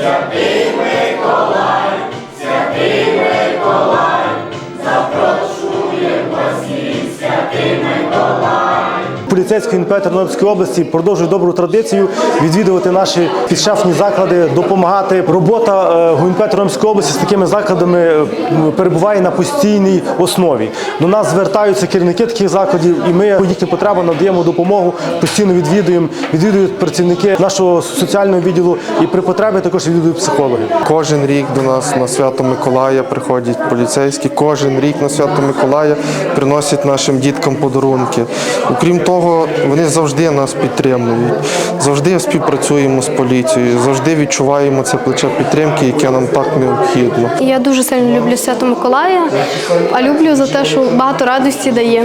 se Поліцейський ІНП Тернопільської області продовжує добру традицію відвідувати наші підшефні заклади, допомагати. Робота е, ГУНП Тернопільської області з такими закладами е, перебуває на постійній основі. До нас звертаються керівники таких закладів, і ми по їхнім потребам надаємо допомогу, постійно відвідуємо, відвідують працівники нашого соціального відділу і при потребі також відвідують психологи. Кожен рік до нас на свято Миколая приходять поліцейські. Кожен рік на свято Миколая приносять нашим діткам подарунки. Окрім того, вони завжди нас підтримують, завжди співпрацюємо з поліцією, завжди відчуваємо це плече підтримки, яке нам так необхідно. Я дуже сильно люблю Свято Миколая, а люблю за те, що багато радості дає.